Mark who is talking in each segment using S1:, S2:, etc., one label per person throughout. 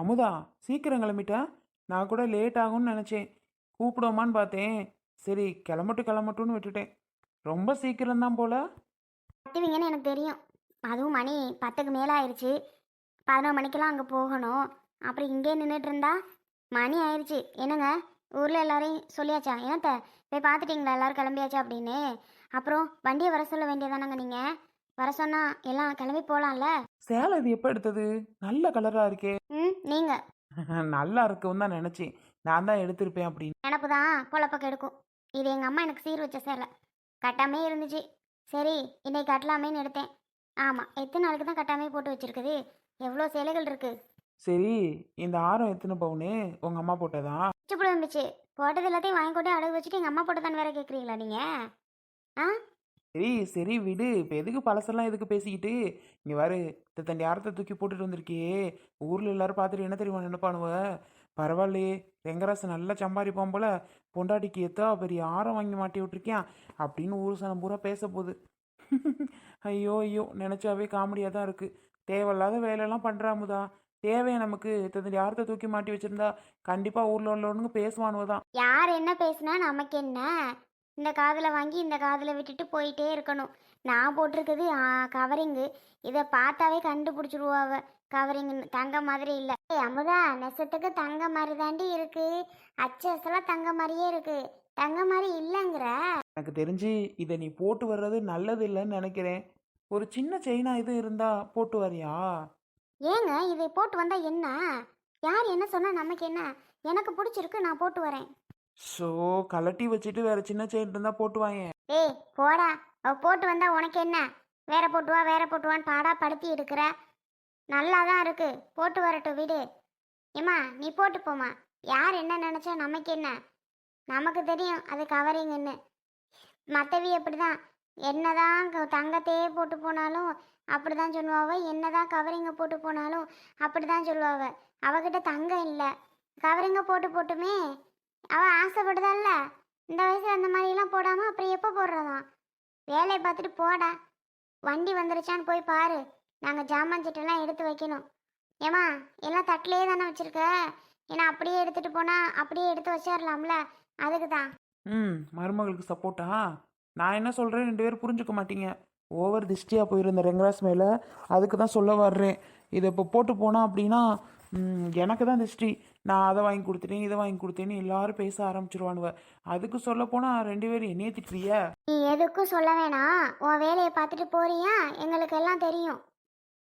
S1: அமுதா சீக்கிரம் கிளம்பிட்டா? நான் கூட லேட் ஆகும்னு நினச்சேன். கூப்பிடுவோமான்னு பார்த்தேன். சரி கிளம்பட்டும் கிளம்பட்டும்னு விட்டுட்டேன். ரொம்ப சீக்கிரம் தான் போல?
S2: கட்டுவீங்கன்னு எனக்கு தெரியும். அதுவும் மணி பத்துக்கு மேலே ஆயிடுச்சு பதினோரு மணிக்கெல்லாம் அங்கே போகணும். அப்புறம் இங்கே நின்றுட்டு இருந்தா? மணி ஆயிடுச்சு என்னங்க? ஊரில் எல்லாரையும் சொல்லியாச்சா? ஏன்த்த போய் பார்த்துட்டீங்களா? எல்லோரும் கிளம்பியாச்சா அப்படின்னு? அப்புறம் வண்டியை வர சொல்ல வேண்டியதானங்க நீங்கள் வர சொன்னா எல்லாம் கிளம்பி போகலாம்ல
S1: சேலை இது எப்போ எடுத்தது? நல்ல கலராக இருக்கே.
S2: ம் நீங்கள்
S1: நல்லா இருக்குன்னு தான் நினச்சேன். நான் தான் எடுத்திருப்பேன் அப்படின்னு.
S2: நினப்பு தான் பொழப்பக்க எடுக்கும் இது எங்கள் அம்மா எனக்கு சீர் வச்ச சேலை. கட்டாமே இருந்துச்சு. சரி இன்னைக்கு கட்டலாமேன்னு எடுத்தேன். ஆமாம் எத்தனை நாளுக்கு தான் கட்டாமே போட்டு வச்சிருக்குது? எவ்வளோ சேலைகள் இருக்கு?
S1: சரி இந்த ஆரம் எத்தனை பவுனு. உங்கள் அம்மா போட்டதா?
S2: சுப்பிட இருந்துச்சு போட்டது எல்லாத்தையும் வாங்கி கொண்டு அடகு வச்சுட்டு எங்கள் அம்மா போட்டதான்னு வேற கேட்குறீங்களா நீங்கள் ஆ?
S1: சரி சரி விடு. இப்போ எதுக்கு பழசெல்லாம் எதுக்கு பேசிக்கிட்டு? இங்கே பாரு தண்டி யாரத்தை தூக்கி போட்டுட்டு வந்திருக்கியே. ஊரில் எல்லாரும் பார்த்துட்டு என்ன தெரியுமா நினைப்பானுவ? பரவாயில்லையே. ரெங்கராசு நல்லா சம்பாதிப்பான் போல. பொண்டாட்டிக்கு எத்தா பெரிய ஆரம் வாங்கி மாட்டி விட்டுருக்கியான் அப்படின்னு ஊர் சனம் பூரா பேச போகுது. ஐயோ ஐயோ. நினச்சாவே காமெடியாக தான் இருக்குது தேவையில்லாத வேலையெல்லாம் பண்ணுறாமுதா தேவையை நமக்கு? தண்டி யாரத்தை தூக்கி மாட்டி வச்சிருந்தா கண்டிப்பாக ஊரில் உள்ளவனுங்க பேசுவானுவதான்
S2: யார் என்ன பேசுனா நமக்கு என்ன இந்த காதில் வாங்கி இந்த காதில் விட்டுட்டு போயிட்டே இருக்கணும். நான் போட்டிருக்குது கவரிங்கு இதை பார்த்தாவே கண்டுபிடிச்சிருவாவ கவரிங் தங்க மாதிரி இல்லை. ஏய் அமுதா நெசத்துக்கு தங்க மாதிரி தாண்டி இருக்கு. அச்சசலாம் தங்க மாதிரியே இருக்கு. தங்க மாதிரி இல்லைங்கிற.
S1: எனக்கு தெரிஞ்சு இதை நீ போட்டு வர்றது நல்லது இல்லைன்னு நினைக்கிறேன். ஒரு சின்ன செயினா இது இருந்தா போட்டு வரியா?
S2: ஏங்க இதை போட்டு வந்தா என்ன? யார் என்ன சொன்னா நமக்கு என்ன? எனக்கு பிடிச்சிருக்கு நான் போட்டு வரேன்.
S1: ஸோ கலட்டி வச்சுட்டு வேற சின்ன செயின் இருந்தா போட்டு வாங்க
S2: ஏய் போடா. அவ போட்டு வந்தா உனக்கு என்ன? வேற போட்டு வா வேற போட்டுவான்னு பாடா படுத்தி எடுக்கிற. நல்லா தான் இருக்கு. போட்டு வரட்டும் வீடு. ஏம்மா நீ போட்டு போம்மா. யார் என்ன நினைச்சா நமக்கு என்ன? நமக்கு தெரியும் அது கவரிங்கன்னு. மற்றவி அப்படிதான் என்னதான் தங்கத்தையே போட்டு போனாலும் அப்படிதான் சொல்லுவாவ. என்னதான் கவரிங்க போட்டு போனாலும் அப்படிதான் சொல்லுவாவ. அவகிட்ட தங்கம் இல்லை. கவரிங்க போட்டு போட்டுமே. அவன் ஆசைப்படுதால்ல இந்த வயசில் அந்த மாதிரிலாம் போடாமல் அப்புறம் எப்போ போடுறதாம்? வேலையை பார்த்துட்டு போடா. வண்டி வந்துருச்சான்னு போய் பாரு. நாங்கள் ஜாமான் சட்டெல்லாம் எடுத்து வைக்கணும். ஏம்மா எல்லாம் தட்டிலே தானே வச்சுருக்க? ஏன்னா அப்படியே எடுத்துகிட்டு போனால் அப்படியே எடுத்து வச்சிடலாம்ல அதுக்கு தான்
S1: ம் மருமகளுக்கு சப்போர்ட்டா நான் என்ன சொல்கிறேன் ரெண்டு பேரும் புரிஞ்சுக்க மாட்டீங்க. ஓவர் திஷ்டியாக போயிருந்த ரெங்கராஸ் மேலே அதுக்கு தான் சொல்ல வர்றேன். இதை இப்போ போட்டு போனால் அப்படின்னா எனக்கு தான் திஷ்டி. நான் அதை வாங்கி கொடுத்துட்டேன் இதை வாங்கி கொடுத்தேன்னு எல்லாரும் பேச ஆரம்பிச்சிருவானுவ. அதுக்கு சொல்ல போனா ரெண்டு பேரும் என்னைய திட்டுறிய?
S2: நீ எதுக்கும் சொல்ல வேணாம். உன் வேலையை பார்த்துட்டு போறியா? எங்களுக்கு எல்லாம் தெரியும்.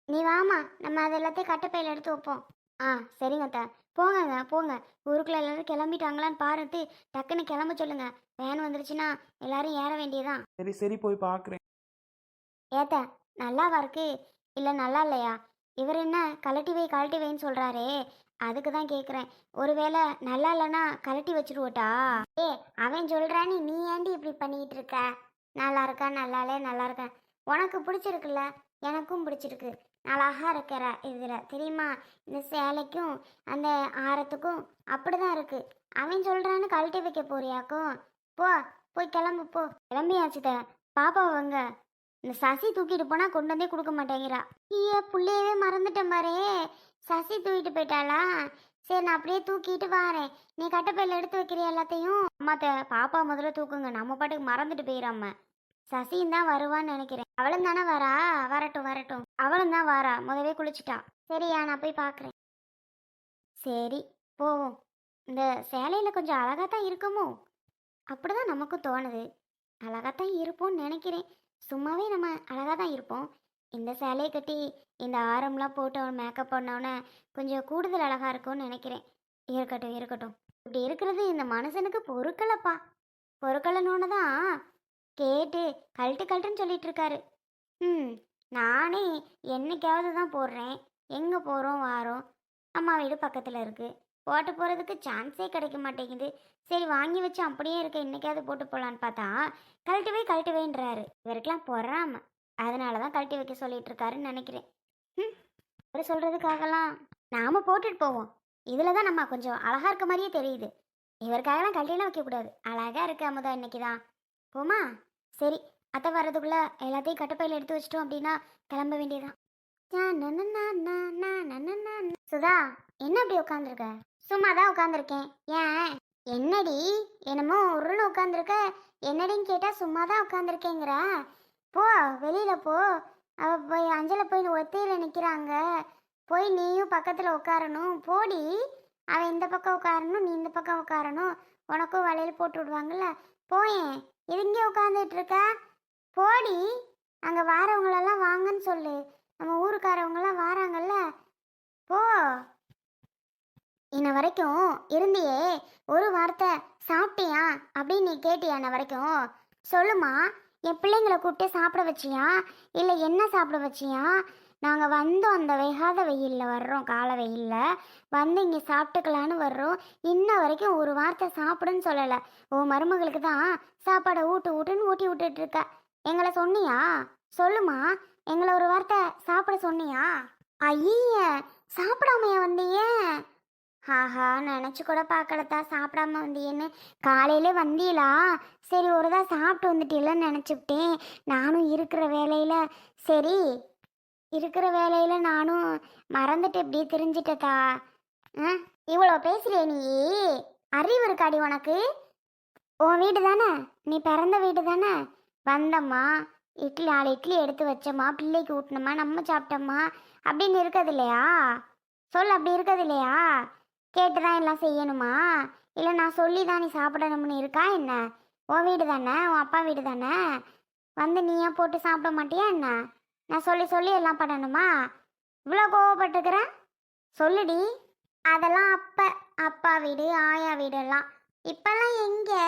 S2: நீ வாமா நம்ம அது எல்லாத்தையும் கட்டப்பையில் எடுத்து வைப்போம். ஆ சரிங்க அத்தா. போங்கங்க போங்க. ஊருக்குள்ள எல்லாரும் கிளம்பிட்டாங்களான்னு பாருட்டு டக்குன்னு கிளம்ப சொல்லுங்க. வேன் வந்துருச்சுன்னா எல்லாரும் ஏற வேண்டியதான்
S1: சரி சரி போய் பார்க்குறேன்
S2: ஏத்த நல்லாவா இருக்கு? இல்லை நல்லா இல்லையா? இவர் என்ன கழட்டி வை கழட்டி வைன்னு சொல்றாரே. அதுக்கு தான் கேட்குறேன் ஒருவேளை நல்லா இல்லைன்னா கழட்டி வச்சிருவோட்டா? ஏ அவன் சொல்கிறான்னு நீ ஏண்டி இப்படி பண்ணிக்கிட்டு இருக்க? நல்லா இருக்கா? நல்லாலே நல்லா இருக்கேன் உனக்கு பிடிச்சிருக்குல்ல? எனக்கும் பிடிச்சிருக்கு. அழகா இருக்கிற இதில் தெரியுமா? இந்த சேலைக்கும் அந்த ஆரத்துக்கும் அப்படிதான் இருக்கு. அவன் சொல்கிறான்னு கழட்டி வைக்க போறியாக்கும் போ போய் கிளம்பு போ. கிளம்பியாச்சுத பாப்பா வாங்க. இந்த சசி தூக்கிட்டு போனால் கொண்டு வந்தே கொடுக்க மாட்டேங்கிறா. ஐயா புள்ளையவே மறந்துட்டேன் பாரு. சசி தூக்கிட்டு போயிட்டாளா? சரி நான் அப்படியே தூக்கிட்டு வாரேன். நீ கட்டப்பையில் எடுத்து வைக்கிறிய எல்லாத்தையும்? அம்மாத்த பாப்பா முதல்ல தூக்குங்க. நம்ம பாட்டுக்கு மறந்துட்டு போயிடாம சசியும் தான் வருவான்னு நினைக்கிறேன். அவளும் தானே வரா? வரட்டும் வரட்டும். அவளும் தான் வாரா. முதவே குளிச்சுட்டா. சரியா நான் போய் பார்க்குறேன் சரி போவோம். இந்த சேலையில் கொஞ்சம் அழகாக தான் இருக்குமோ? அப்படிதான் நமக்கும் தோணுது. அழகாக தான் இருப்போம்னு நினைக்கிறேன். சும்மாவே நம்ம அழகாக தான் இருப்போம். இந்த சேலையை கட்டி இந்த ஆரம்லாம் போட்டு அவன் மேக்கப் பண்ணோன்னே கொஞ்சம் கூடுதல் அழகாக இருக்கும்னு நினைக்கிறேன். இருக்கட்டும் இருக்கட்டும். இப்படி இருக்கிறது இந்த மனுஷனுக்கு பொறுக்கலப்பா. பொறுக்கலனோன்னு தான் கேட்டு கழட்டு கழட்டுன்னு சொல்லிட்டு இருக்காரு. ம் நானே என்னைக்காவது தான் போடுறேன். எங்கே போகிறோம் வாரோம். அம்மா வீடு பக்கத்தில் இருக்குது போட்டு போகிறதுக்கு சான்ஸே கிடைக்க மாட்டேங்குது. சரி வாங்கி வச்சு அப்படியே இருக்க இன்னைக்காவது போட்டு போகலான்னு பார்த்தா கழட்டுவே கழட்டுவேன்றாரு. வைன்றாரு இவருக்கெல்லாம் பொறாம. அதனால தான் கழட்டி வைக்க சொல்லிட்டு இருக்காருன்னு நினைக்கிறேன். ம் அவர் சொல்கிறதுக்காகலாம் நாம போட்டுட்டு போவோம். இதில் தான் நம்ம கொஞ்சம் அழகாக இருக்க மாதிரியே தெரியுது. இவருக்காகலாம் கழட்டிலாம் வைக்கக்கூடாது அழகாக இருக்கு அமுதா இன்னைக்கு தான். போமா சரி அத்தை வர்றதுக்குள்ளே எல்லாத்தையும் கட்டப்பையில் எடுத்து வச்சிட்டோம் அப்படின்னா கிளம்ப வேண்டியதான் சுதா என்ன அப்படி உட்காந்துருக்க சும்மா தான் உட்காந்துருக்கேன் ஏன்? என்னடி? என்னமோ உருள்னு உட்காந்துருக்க என்னடின்னு கேட்டால் சும்மா தான் உட்காந்துருக்கேங்கிற போ வெளியில் போ. அவள் போய் அஞ்சலை போய் ஒத்தையில் நிற்கிறாங்க போய் நீயும் பக்கத்தில் உட்காரணும் போடி. அவன் இந்த பக்கம் உட்காரணும் நீ இந்த பக்கம் உட்காரணும் உனக்கும் வளையல் போட்டு விடுவாங்கல்ல. போயேன். இது உட்காந்துட்டு இருக்க போடி. அங்கே வாரவங்களெல்லாம் வாங்கன்னு சொல்லு. நம்ம ஊருக்காரவங்களாம் வாராங்கல்ல. போ. இன்ன வரைக்கும் இருந்தியே. ஒரு வார்த்தை சாப்பிட்டியா அப்படின்னு நீ கேட்டியா இன்ன வரைக்கும்? சொல்லுமா என் பிள்ளைங்களை கூப்பிட்டு சாப்பிட வச்சியா? இல்லை என்ன சாப்பிட வச்சியா? நாங்கள் வந்தோம் அந்த வெகாத வெயிலில் வர்றோம் காலை வெயிலில். வந்து இங்கே சாப்பிட்டுக்கலான்னு வர்றோம். இன்ன வரைக்கும் ஒரு வார்த்தை சாப்பிடுன்னு சொல்லலை. உன் மருமகளுக்கு தான் சாப்பாடை ஊட்டு ஊட்டுன்னு ஊட்டி விட்டுட்டு இருக்க. எங்களை சொன்னியா? சொல்லுமா. எங்களை ஒரு வார்த்தை சாப்பிட சொன்னியா? ஐய சாப்பிடாமையா வந்தீங்க? ஆஹா நினச்சி கூட பார்க்கலத்தா சாப்பிடாம வந்தியேன்னு. காலையிலே வந்தீங்களா சரி ஒரு தான் சாப்பிட்டு வந்துட்டீங்களன்னு நினச்சிவிட்டேன் நானும் இருக்கிற வேலையில் சரி இருக்கிற வேலையில் நானும் மறந்துட்டு இப்படி தெரிஞ்சிட்டதா ஆ இவ்வளோ பேசுறிய நீ? அறிவு இருக்காடி உனக்கு. உன் வீடு தானே? நீ பிறந்த வீடு தானே? வந்தம்மா இட்லி நாலு இட்லி எடுத்து வச்சோமா பிள்ளைக்கு ஊட்டினம்மா நம்ம சாப்பிட்டோம்மா. அப்படின்னு இருக்கிறது இல்லையா? சொல் அப்படி இருக்கிறது இல்லையா? கேட்டு தான் எல்லாம் செய்யணுமா? இல்லை நான் சொல்லி தான் நீ சாப்பிடணும்னு இருக்கா என்ன? உன் வீடு தானே? உன் அப்பா வீடு தானே? வந்து நீயே போட்டு சாப்பிட மாட்டியா என்ன? நான் சொல்லி சொல்லி எல்லாம் பண்ணணுமா? இவ்வளோ கோவப்பட்டுக்கிற? சொல்லுடி. அதெல்லாம் அப்ப அப்பா வீடு ஆயா வீடெல்லாம். இப்பெல்லாம் எங்கே?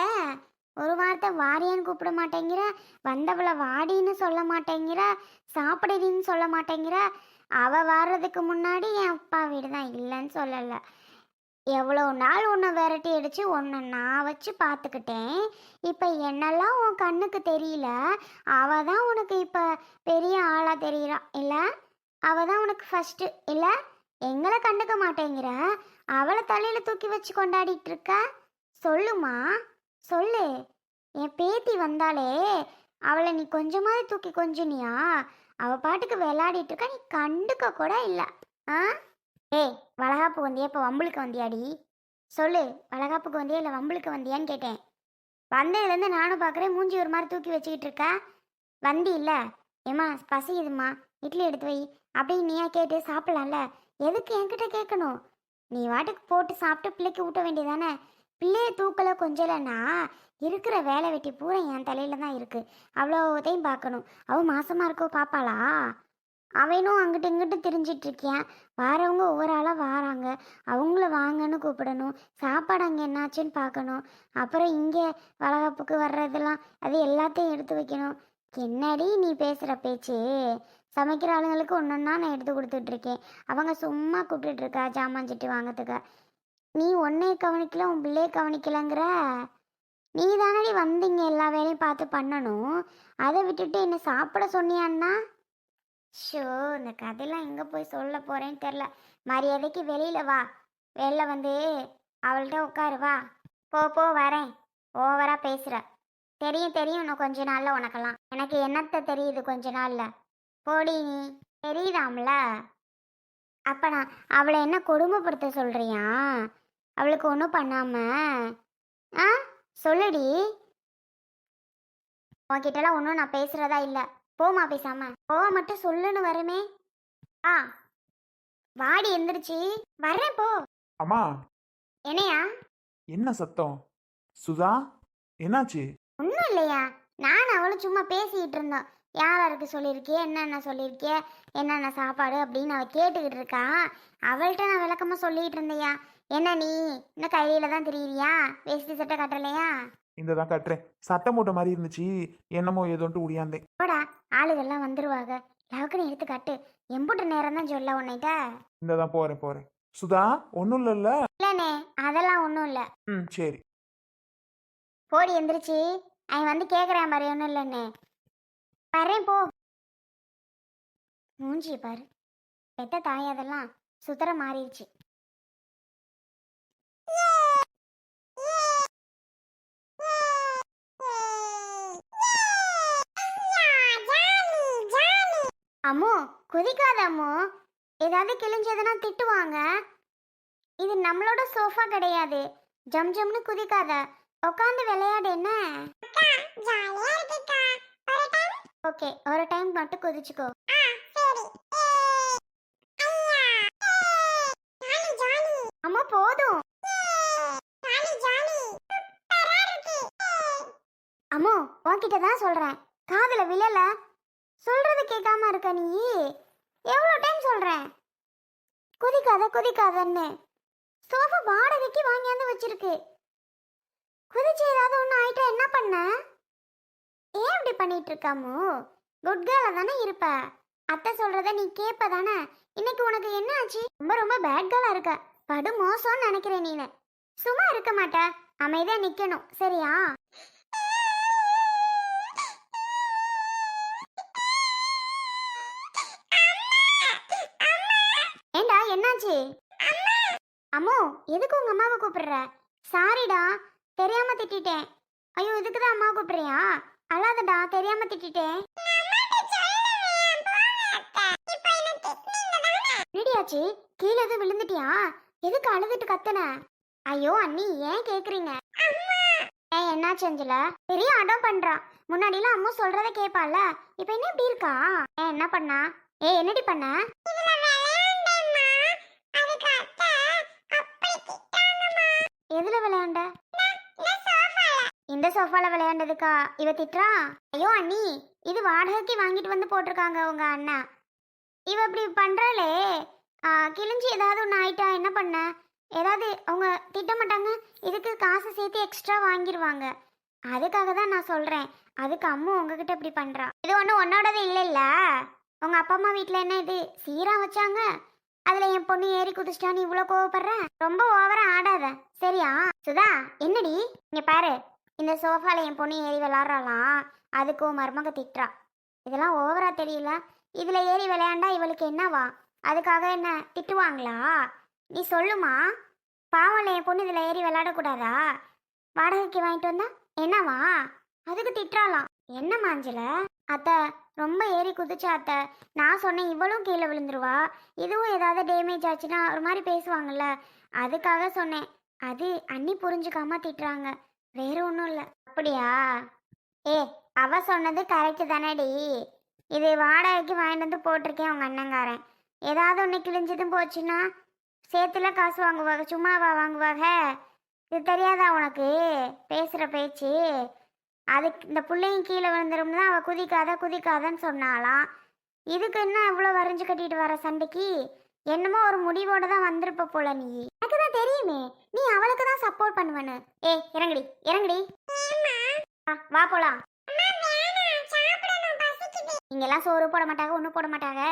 S2: ஒரு வார்த்தை வாரியான்னு கூப்பிட மாட்டேங்கிற? வந்தவளை வாடின்னு சொல்ல மாட்டேங்கிற? சாப்பிடுடின்னு சொல்ல மாட்டேங்கிற? அவ வர்றதுக்கு முன்னாடி என் அப்பா வீடு தான் இல்லைன்னு சொல்லலை. எவ்வளோ நாள் உன்னை விரட்டி அடிச்சு உன்னை நான் வச்சு பார்த்துக்கிட்டேன். இப்போ என்னெல்லாம் உன் கண்ணுக்கு தெரியல? அவள் தான் உனக்கு இப்போ பெரிய ஆளாக தெரியுறா. இல்லை? அவள் தான் உனக்கு ஃபஸ்ட்டு இல்லை? எங்களை கண்டுக்க மாட்டேங்கிற? அவளை தலையில் தூக்கி வச்சு கொண்டாடிட்டு இருக்க? சொல்லுமா? சொல்லு. என் பேத்தி வந்தாலே அவளை நீ கொஞ்சமாவது தூக்கி கொஞ்சினியா? அவள் பாட்டுக்கு விளையாடிட்டு இருக்க. நீ கண்டுக்க கூட இல்லை. ஆ? ஏய் வளகாப்பு வந்தியா? இப்போ வம்புளுக்கு வந்தியாடி? சொல்லு வளகாப்புக்கு வந்தியா இல்லை வம்புளுக்கு வந்தியான்னு கேட்டேன். வந்ததுலேருந்து நானும் பார்க்குறேன் மூஞ்சி ஒரு மாதிரி தூக்கி வச்சுக்கிட்டு இருக்கா? வந்தி இல்லை. ஏம்மா பசியுதும்மா இட்லி எடுத்து வை. அப்படின்னு நீயா கேட்டு சாப்பிடலாம்ல? எதுக்கு என்கிட்ட கேட்கணும் நீ வாட்டுக்கு போட்டு சாப்பிட்டு பிள்ளைக்கு ஊட்ட வேண்டியதானே? பிள்ளைய தூக்கல கொஞ்சலைன்னா இருக்கிற வேலை வெட்டி பூரா என் தலையில தான் இருக்கு. அவ்வளோதையும் பார்க்கணும். அவள் மாசமாக இருக்கோ பாப்பாளா அவனும் அங்கிட்டு இங்கிட்டு திரிஞ்சிட்டு இருக்கியான் வாரவங்க ஒவ்வொரு ஆளாக வாராங்க. அவங்கள வாங்கன்னு கூப்பிடணும். சாப்பாடு அங்கே என்னாச்சுன்னு பார்க்கணும். அப்புறம் இங்கே வளகாப்புக்கு வர்றதெல்லாம் அது எல்லாத்தையும் எடுத்து வைக்கணும். என்னடி நீ பேசுகிற பேச்சு? சமைக்கிற ஆளுங்களுக்கு ஒன்றொன்னா நான் எடுத்து கொடுத்துட்ருக்கேன். அவங்க சும்மா கூப்பிட்டுட்ருக்கா ஜாமான் சட்டி வாங்கறதுக்கு. நீ ஒன்றைய கவனிக்கல உன் பிள்ளைய கவனிக்கலங்கிற? நீ தானடி வந்தீங்க எல்லா வேலையும் பார்த்து பண்ணணும். அதை விட்டுட்டு என்ன சாப்பிட சொன்னியான்னா? ஷோ இந்த கதையெல்லாம் எங்கே போய் சொல்ல போகிறேன்னு தெரில மரியாதைக்கு வெளியில் வா. வெளில வந்து அவள்கிட்ட உட்காரு வா. போ போ வரேன். ஓவராக பேசுகிற தெரியும் தெரியும் இன்னும் கொஞ்ச நாளில் உனக்கெல்லாம். எனக்கு என்னத்த தெரியுது கொஞ்ச நாளில்? போடி நீ. தெரியுதாம்ல? அப்போ நான் அவளை என்ன கொடுமைப்படுத்த சொல்றியா? அவளுக்கு ஒன்றும் பண்ணாம. ஆ? சொல்லுடி. உன்கிட்டலாம் ஒன்றும் நான் பேசுறதா இல்லை. போமா பேசாம. போ மட்டும் சொல்லுன்னு வருமே. ஆ. வாடி எந்திரிச்சு. வரேன் போ.
S1: அம்மா.
S2: என்னையா?
S1: என்ன சத்தம்? சுதா என்னாச்சு?
S2: ஒன்றும் இல்லையா. நான் அவளும் சும்மா பேசிக்கிட்டு இருந்தோம். யாருக்கு சொல்லியிருக்கியே? என்னென்ன சொல்லியிருக்கியே? என்னென்ன சாப்பாடு? அப்படின்னு அவள் கேட்டுக்கிட்டு இருக்கா. அவள்கிட்ட நான் விளக்கமாக சொல்லிக்கிட்டு இருந்தையா. என்ன நீ? இன்னும் கையில தான் தெரியுறியா? வேஷ்டி சட்டை கட்டலையா?
S1: இந்த தான் கட்டுறேன். சட்டை மூட்டை மாதிரி இருந்துச்சு. என்னமோ ஏதோன்ட்டு உடியாந்தேன்.
S2: போடா. ஆளுகள்லாம் வந்துருவாங்க லவுக்குன்னு எடுத்து கட்டு எம்புட்டு நேரம் தான் சொல்ல உன்னைட்ட.
S1: இந்த தான் போகிறேன் போகிறேன் சுதா ஒன்றும் இல்லைல்ல?
S2: இல்லைண்ணே அதெல்லாம் ஒன்றும் இல்லை.
S1: ம் சரி.
S2: போடி எந்திரிச்சு. அவன் வந்து கேட்குறான் பாரு ஒன்றும் இல்லைண்ணே வரேன் போ. மூஞ்சி பாரு. பெத்த தாய் அதெல்லாம் சுத்தர மாறிடுச்சு. அம்மு குதிக்காத அம்மு ஏதாவது கிழிஞ்சதுன்னா திட்டுவாங்க. இது நம்மளோட சோஃபா கிடையாது. ஜம் ஜம்னு குதிக்காத. உட்காந்து விளையாடு என்ன? ஓகே ஒரு டைம் மட்டும் குதிச்சுக்கோ. அம்மா போதும். அம்மோ உன்கிட்ட தான் சொல்றேன். காதுல விழல. சொல்றது கேட்காம இருக்க நீ? எவ்வளோ டைம் சொல்றேன்? குதிக்காத குதிக்காதன்னு. சோஃபா வாடகைக்கு வாங்கியாந்து வச்சிருக்கு. குதிச்சு ஏதாவது ஒன்று ஆயிட்டா என்ன பண்ண? ஏன் இப்படி பண்ணிட்டு இருக்காமோ குட் கேர்ல தானே இருப்ப. அத்தை சொல்றத நீ கேட்ப தானே? இன்னைக்கு உனக்கு என்ன ஆச்சு? ரொம்ப ரொம்ப பேட் கேர்லா இருக்க. படு மோசம்னு நினைக்கிறேன் நீனு. சும்மா இருக்க மாட்டேன் அமைதியா நிக்கணும். சரியா? அம்மோ! எதுக்கு உங்க அம்மாவை கூப்பிடுற? சாரிடா தெரியாம திட்டிட்டேன். ஐயோ இதுக்கு தான் அம்மா கூப்பிடுறியா? அழாதடா தெரியாம திட்டிட்டேன். ரெடியாச்சு கீழே எதுவும் விழுந்துட்டியா? எதுக்கு அழுதுட்டு கத்துன? ஐயோ அண்ணி ஏன் கேக்குறீங்க? ஏன் என்னாச்சு பெரிய அடம் பண்றான் முன்னாடிலாம் அம்மா சொல்றத கேப்பால இப்ப என்ன இப்படி இருக்கா? ஏன் என்ன பண்ணா? ஏ என்னடி பண்ண? இந்த சோஃபால விளையாண்டதுக்கா? இவ திட்டுறா? ஐயோ அண்ணி இது வாடகைக்கு வாங்கிட்டு வந்து போட்டிருக்காங்க உங்க அண்ணா. இவ இப்படி பண்றாளே. கிழிஞ்சு ஏதாவது ஒன்று ஆயிட்டா என்ன பண்ண? ஏதாவது அவங்க திட்ட மாட்டாங்க. இதுக்கு காசு சேர்த்து எக்ஸ்ட்ரா வாங்கிடுவாங்க அதுக்காக தான் நான் சொல்கிறேன் அதுக்கு அம்மு உங்ககிட்ட இப்படி பண்ணுறான் இது ஒன்றும் உன்னோடது இல்லைல்ல? உங்கள் அப்பா அம்மா வீட்டில் என்ன இது சீராக வச்சாங்க? அதில் என் பொண்ணு ஏறி குதிச்சிட்டான்னு இவ்வளோ கோவப்படுற? ரொம்ப ஓவராக ஆடாத. சரியா? சுதா என்னடி? இங்கே பாரு. இந்த சோஃபால என் பொண்ணு ஏறி விளாட்றாளாம். அதுக்கும் மருமக திட்டுறா. இதெல்லாம் ஓவரா தெரியல. இதில் ஏறி விளையாண்டா இவளுக்கு என்னவா? அதுக்காக என்ன திட்டுவாங்களா? நீ சொல்லுமா? பாவம்ல என் பொண்ணு இதில் ஏறி விளையாடக்கூடாதா வாடகைக்கு வாங்கிட்டு வந்தா என்னவா? அதுக்கு திட்டுறாளாம். என்ன மாஞ்சல அத்தை ரொம்ப ஏறி குதிச்சா அத்தை. நான் சொன்னேன் இவளும் கீழே விழுந்துருவா. இதுவும் ஏதாவது டேமேஜ் ஆச்சுன்னா ஒரு மாதிரி பேசுவாங்கல்ல. அதுக்காக சொன்னேன். அது அண்ணி புரிஞ்சுக்காம திட்டுறாங்க. வேற ஒன்றும் இல்லை. அப்படியா? ஏ அவ சொன்னது கரெக்டு தானேடி. இது வாடகைக்கு வாங்கிட்டு வந்து போட்டிருக்கேன் அவங்க அண்ணங்காரன். ஏதாவது ஒன்று கிழிஞ்சதும் போச்சுன்னா சேர்த்துல காசு வாங்குவாங்க சும்மாவா வாங்குவாங்க இது தெரியாதா உனக்கு? பேசுகிற பேச்சு. அதுக்கு இந்த பிள்ளையும் கீழே விழுந்துரும்னு தான் அவள் குதிக்காத குதிக்காதன்னு சொன்னாலாம் இதுக்கு என்ன இவ்வளோ வரைஞ்சு கட்டிட்டு வர சண்டைக்கு? என்னமோ ஒரு முடிவோட தான் வந்திருப்ப போல நீ. தெரியுமே. நீ அவளுக்கு தான் சப்போர்ட் பண்ணுவேன்னு. ஏ இறங்குடி இறங்குடி. வா போலாம். இங்கெல்லாம் சோறு போட மாட்டாங்க ஒன்றும் போட மாட்டாங்க.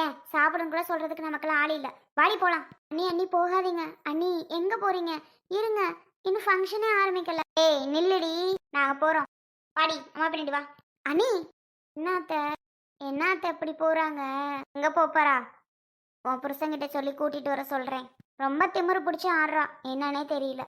S2: ஏன் சாப்பிடுன்னு கூட சொல்றதுக்கு நமக்கெல்லாம் ஆள் இல்லை. வாடி போலாம். அண்ணி அண்ணி போகாதீங்க. அண்ணி எங்க போறீங்க? இருங்க. இன்னும் ஃபங்க்ஷனே ஆரம்பிக்கல. ஏய் நில்லுடி. நாங்க போறோம். வாடி அம்மா பின்னாடி வா. அண்ணி என்னத்த? என்னத்த இப்படி போறாங்க? எங்க போறா? உன் புருஷன்கிட்ட சொல்லி கூட்டிட்டு வர சொல்றேன். ரொம்ப திமிரு பிடிச்சி ஆடுறா. என்னன்னே தெரியல.